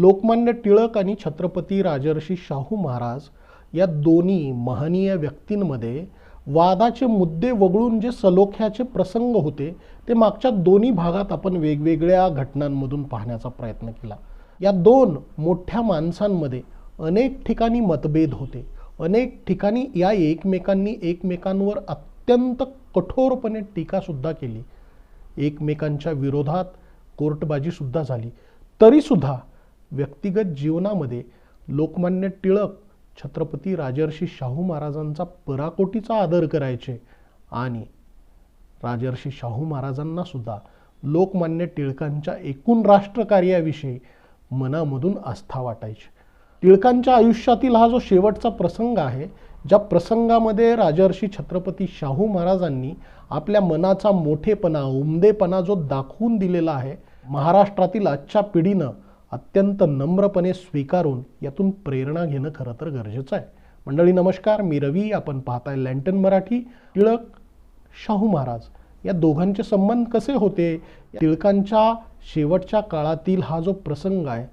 लोकमान्य टिळक आणि छत्रपती राजर्षी शाहू महाराज या दोन्ही महनीय व्यक्तींमध्ये वादाचे मुद्दे वगळून जे सलोख्याचे प्रसंग होते ते मागच्या दोन्ही भागात आपण वेगवेगळ्या घटनांमधून पाहण्याचा प्रयत्न केला. या दोन मोठ्या माणसांमध्ये अनेक ठिकाणी मतभेद होते. अनेक ठिकाणी या एकमेकांनी एकमेकांवर अत्यंत कठोरपणे टीकासुद्धा केली. एकमेकांच्या विरोधात कोर्टबाजीसुद्धा झाली. तरीसुद्धा व्यक्तिगत जीवनामध्ये लोकमान्य टिळक छत्रपती राजर्षी शाहू महाराजांचा पराकोटीचा आदर करायचे आणि राजर्षी शाहू महाराजांना सुद्धा लोकमान्य टिळकांच्या एकूण राष्ट्रकार्याविषयी मनामधून आस्था वाटायची. टिळकांच्या आयुष्यातील हा जो शेवटचा प्रसंग आहे ज्या प्रसंगामध्ये राजर्षी छत्रपती शाहू महाराजांनी आपल्या मनाचा मोठेपणा उमदेपणा जो दाखवून दिलेला आहे महाराष्ट्रातील आजच्या पिढीनं अत्यंत नम्रपणे स्वीकारून यातून प्रेरणा घेणं खरं तर गरजेचं आहे. मंडळी नमस्कार. मी रवी. आपण पाहताय लँटन मराठी. टिळक शाहू महाराज या दोघांचे संबंध कसे होते? टिळकांच्या शेवटच्या काळातील हा जो प्रसंग आहे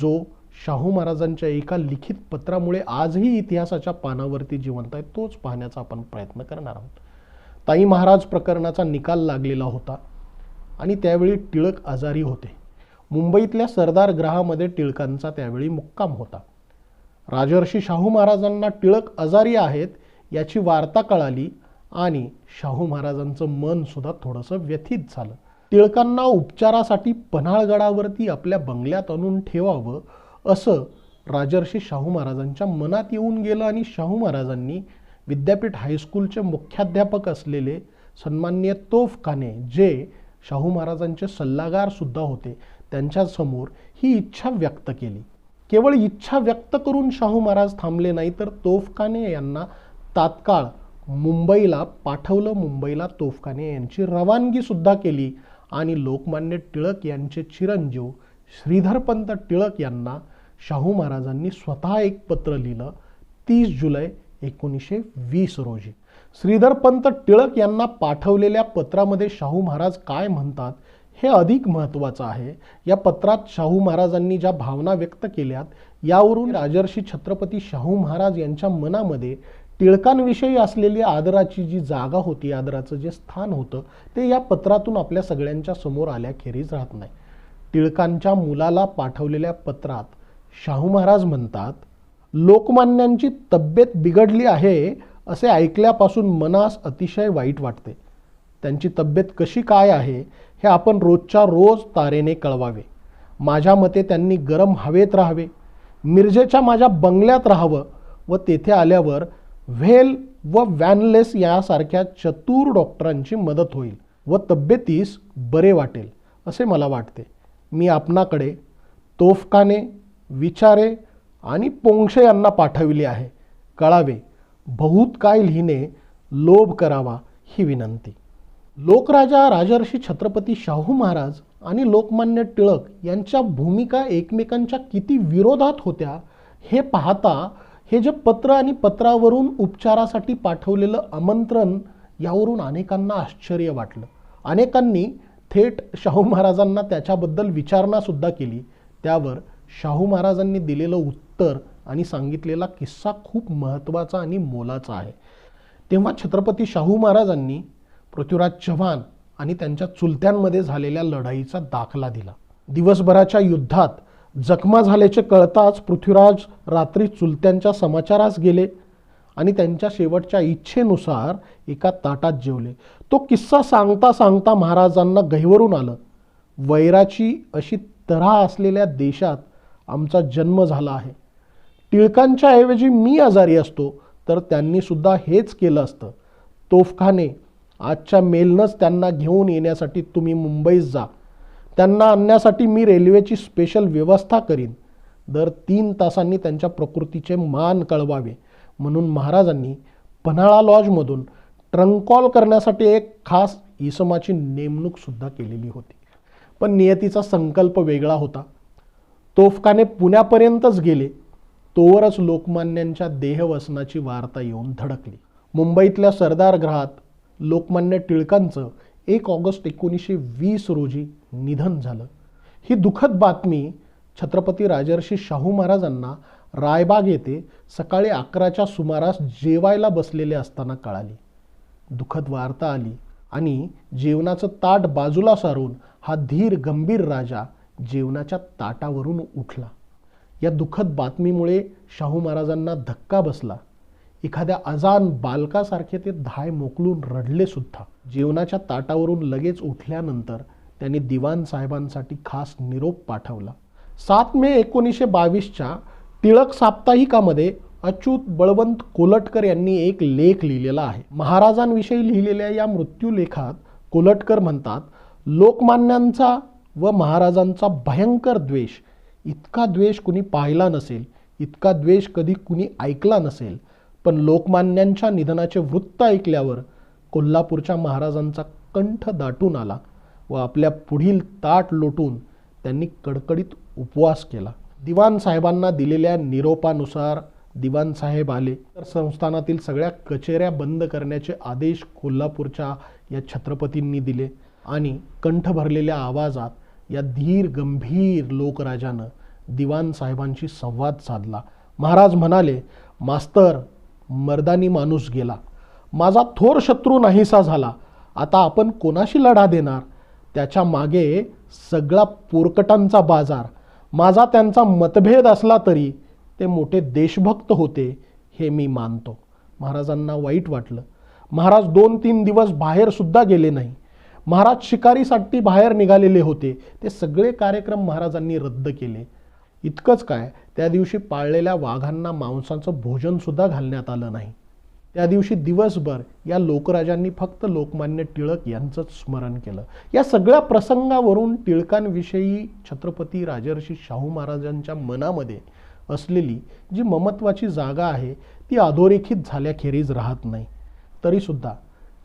जो शाहू महाराजांच्या एका लिखित पत्रामुळे आजही इतिहासाच्या पानावरती जिवंत आहे तोच पाहण्याचा आपण प्रयत्न करणार आहोत. ताई महाराज प्रकरणाचा निकाल लागलेला होता आणि त्यावेळी टिळक आजारी होते. मुंबईतल्या सरदार ग्रहामध्ये टिळकांचा त्यावेळी मुक्काम होता. राजर्षी शाहू महाराजांना टिळक आजारी आहेत याची वार्ता कळाली आणि शाहू महाराजांचं मनसुद्धा थोडंसं व्यथित झालं. टिळकांना उपचारासाठी पन्हाळगडावरती आपल्या बंगल्यात आणून ठेवावं असं राजर्षी शाहू महाराजांच्या मनात येऊन गेलं आणि शाहू महाराजांनी विद्यापीठ हायस्कूलचे मुख्याध्यापक असलेले सन्माननीय तोफ खाने जे शाहू महाराजांचे सल्लागार सुद्धा होते त्यांच्यासमोर ही इच्छा व्यक्त केली. केवळ इच्छा व्यक्त करून शाहू महाराज थांबले नाही तर तोफखाने यांना तात्काळ मुंबईला पाठवलं. मुंबईला तोफखाने यांची रवानगी सुद्धा केली आणि लोकमान्य टिळक यांचे चिरंजीव श्रीधरपंत टिळक यांना शाहू महाराजांनी स्वतः एक पत्र लिहिलं तीस जुलै एकोणीसशे वीस रोजी. श्रीधरपंत टिळक यांना पाठवलेल्या पत्रामध्ये शाहू महाराज काय म्हणतात हे अधिक महत्त्वाचं आहे. या पत्रात शाहू महाराजांनी ज्या भावना व्यक्त केल्यात यावरून राजर्षी छत्रपती शाहू महाराज यांच्या मनामध्ये टिळकांविषयी असलेली आदराची जी जागा होती आदराचं जे स्थान होतं ते या पत्रातून आपल्या सगळ्यांच्या समोर आल्याखेरीज राहत नाही. टिळकांच्या मुलाला पाठवलेल्या पत्रात शाहू महाराज म्हणतात लोकमान्यांची तब्येत बिघडली आहे असे ऐकल्यापासून मनास अतिशय वाईट वाटते. त्यांची तब्येत कशी काय आहे हे आपण रोजच्या रोज तारेने कळवावे. माझ्या मते त्यांनी गरम हवेत राहावे. मिरजेच्या माझ्या बंगल्यात राहावं व तेथे आल्यावर व्हेल व वॅनलेस यासारख्या चतुर डॉक्टरांची मदत होईल व तब्येतीस बरे वाटेल असे मला वाटते. मी आपणाकडे तोफखाने विचारे आणि पोंक्षे यांना पाठविले आहे. कळावे. बहुत काय लिहिणे लोभ करावा ही विनंती. लोकराजा राजर्षी छत्रपती शाहू महाराज आणि लोकमान्य टिळक यांच्या भूमिका एकमेकांच्या किती विरोधात होत्या हे पाहता हे जे पत्र आणि पत्रावरून उपचारासाठी पाठवलेलं आमंत्रण यावरून अनेकांना आश्चर्य वाटलं. अनेकांनी थेट शाहू महाराजांना त्याच्याबद्दल विचारणासुद्धा केली. त्यावर शाहू महाराजांनी दिलेलं उत्तर आणि सांगितलेला किस्सा खूप महत्त्वाचा आणि मोलाचा आहे. तेव्हा छत्रपती शाहू महाराजांनी पृथ्वीराज चव्हाण आणि त्यांच्या चुलत्यांमध्ये झालेल्या लढाईचा दाखला दिला. दिवसभराच्या युद्धात जखमा झाल्याचे कळताच पृथ्वीराज रात्री चुलत्यांच्या समाचारास गेले आणि त्यांच्या शेवटच्या इच्छेनुसार एका ताटात जेवले. तो किस्सा सांगता सांगता महाराजांना गहिवरून आलं. वैराची अशी तऱ्हा असलेल्या देशात आमचा जन्म झाला आहे. टिळकांच्या ऐवजी मी आजारी असतो तर त्यांनी सुद्धा हेच केलं असतं. तोफखाने आजच्या मेलनंच त्यांना घेऊन येण्यासाठी तुम्ही मुंबईत जा. त्यांना आणण्यासाठी मी रेल्वेची स्पेशल व्यवस्था करीन. दर तीन तासांनी त्यांच्या प्रकृतीचे मान कळवावे. म्हणून महाराजांनी पन्हाळा लॉजमधून ट्रंक कॉल करण्यासाठी एक खास इसमाची नेमणूकसुद्धा केलेली होती. पण नियतीचा संकल्प वेगळा होता. तोफखाने पुण्यापर्यंतच गेले. तोवरच लोकमान्यांच्या देहवसनाची वार्ता येऊन धडकली. मुंबईतल्या सरदार ग्रहात लोकमान्य टिळकांचं एक ऑगस्ट एकोणीसशे वीस रोजी निधन झालं. ही दुःखद बातमी छत्रपती राजर्षी शाहू महाराजांना रायबाग येथे सकाळी अकराच्या सुमारास जेवायला बसलेले असताना कळाली. दुःखद वार्ता आली आणि जेवणाचं ताट बाजूला सारून हा धीर गंभीर राजा जेवणाच्या ताटावरून उठला. या दुःखद बातमीमुळे शाहू महाराजांना धक्का बसला. एखाद्या अजान बालकासारखे ते धाय मोकलून रडले सुद्धा. जेवणाच्या ताटावरून लगेच उठल्यानंतर त्यांनी दिवान साहेबांसाठी खास निरोप पाठवला. सात मे एकोणीसशे बावीसच्या टिळक साप्ताहिकामध्ये अच्युत बळवंत कोलटकर यांनी एक लेख लिहिलेला आहे. महाराजांविषयी लिहिलेल्या या मृत्यूलेखात कोलटकर म्हणतात लोकमान्यांचा व महाराजांचा भयंकर द्वेष. इतका द्वेष कुणी पाहिला नसेल इतका द्वेष कधी कुणी ऐकला नसेल पण लोकमान्यांच्या निधनाचे वृत्त ऐकल्यावर कोल्हापूरच्या महाराजांचा कंठ दाटून आला व आपल्या पुढील ताट लोटून त्यांनी कडकडीत उपवास केला. दिवाण साहेबांना दिलेल्या निरोपानुसार दिवाण साहेब आले. तर संस्थानातील सगळ्या कचेऱ्या बंद करण्याचे आदेश कोल्हापूरच्या या छत्रपतींनी दिले आणि कंठ भरलेल्या आवाजात या धीर गंभीर लोकराजानं दिवाण साहेबांशी संवाद साधला. महाराज म्हणाले मास्तर मर्दानी माणूस गेला. माझा थोर शत्रू नाहीसा झाला. आता आपण कोणाशी लढा देणार? त्याच्यामागे सगळा पोरकटांचा बाजार. माझा त्यांचा मतभेद असला तरी ते मोठे देशभक्त होते हे मी मानतो. महाराजांना वाईट वाटलं. महाराज दोन तीन दिवस बाहेरसुद्धा गेले नाही. महाराज शिकारीसाठी बाहेर निघालेले होते. ते सगळे कार्यक्रम महाराजांनी रद्द केले. इतकंच काय त्या दिवशी पाळलेल्या वाघांना मांसाचं भोजनसुद्धा घालण्यात आलं नाही. त्या दिवशी दिवसभर या लोकराजांनी फक्त लोकमान्य टिळक यांचंच स्मरण केलं. या सगळ्या प्रसंगावरून टिळकांविषयी छत्रपती राजर्षी शाहू महाराजांच्या मनामध्ये असलेली जी ममत्वाची जागा आहे ती अधोरेखित झाल्याखेरीज राहत नाही. तरीसुद्धा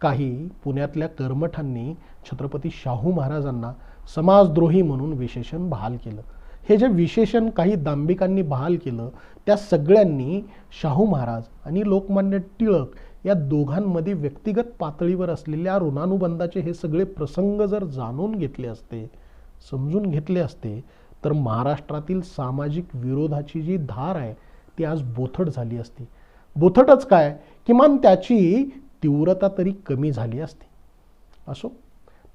काही पुण्यातल्या कर्मठांनी छत्रपती शाहू महाराजांना समाजद्रोही म्हणून विशेषण बहाल केलं. हे जे विशेषण काही दांभिकांनी बहाल केलं त्या सगळ्यांनी शाहू महाराज आणि लोकमान्य टिळक या दोघांमध्ये व्यक्तिगत पातळीवर असलेल्या ऋणानुबंधाचे हे सगळे प्रसंग जर जाणून घेतले असते समजून घेतले असते तर महाराष्ट्रातील सामाजिक विरोधाची जी धार आहे ती आज बोथट झाली असती. बोथटच काय? किमान त्याची तीव्रता तरी कमी झाली असती. असो.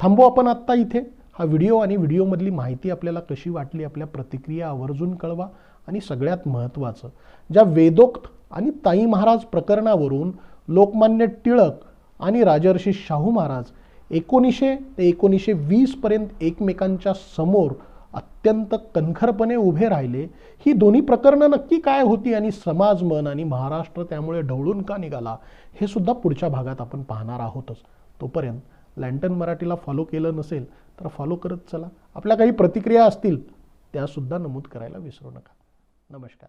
थांबू आपण आत्ता इथे? हा व्हिडिओ आणि व्हिडिओमधली माहिती आपल्याला कशी वाटली आपल्या प्रतिक्रिया आवर्जून कळवा आणि सगळ्यात महत्त्वाचं ज्या वेदोक्त आणि ताई महाराज प्रकरणावरून लोकमान्य टिळक आणि राजर्षी शाहू महाराज एकोणीसशे ते एकोणीसशे वीसपर्यंत एकमेकांच्या समोर अत्यंत कणखरपणे उभे राहिले ही दोन्ही प्रकरणं नक्की काय होती आणि समाज मन आणि महाराष्ट्र त्यामुळे ढवळून का निघाला हे सुद्धा पुढच्या भागात आपण पाहणार आहोतच. तोपर्यंत लँटन मराठीला फॉलो केलं नसेल तर फॉलो करत चला. आपल्या काही प्रतिक्रिया असतील त्यासुद्धा नमूद करायला विसरू नका. नमस्कार.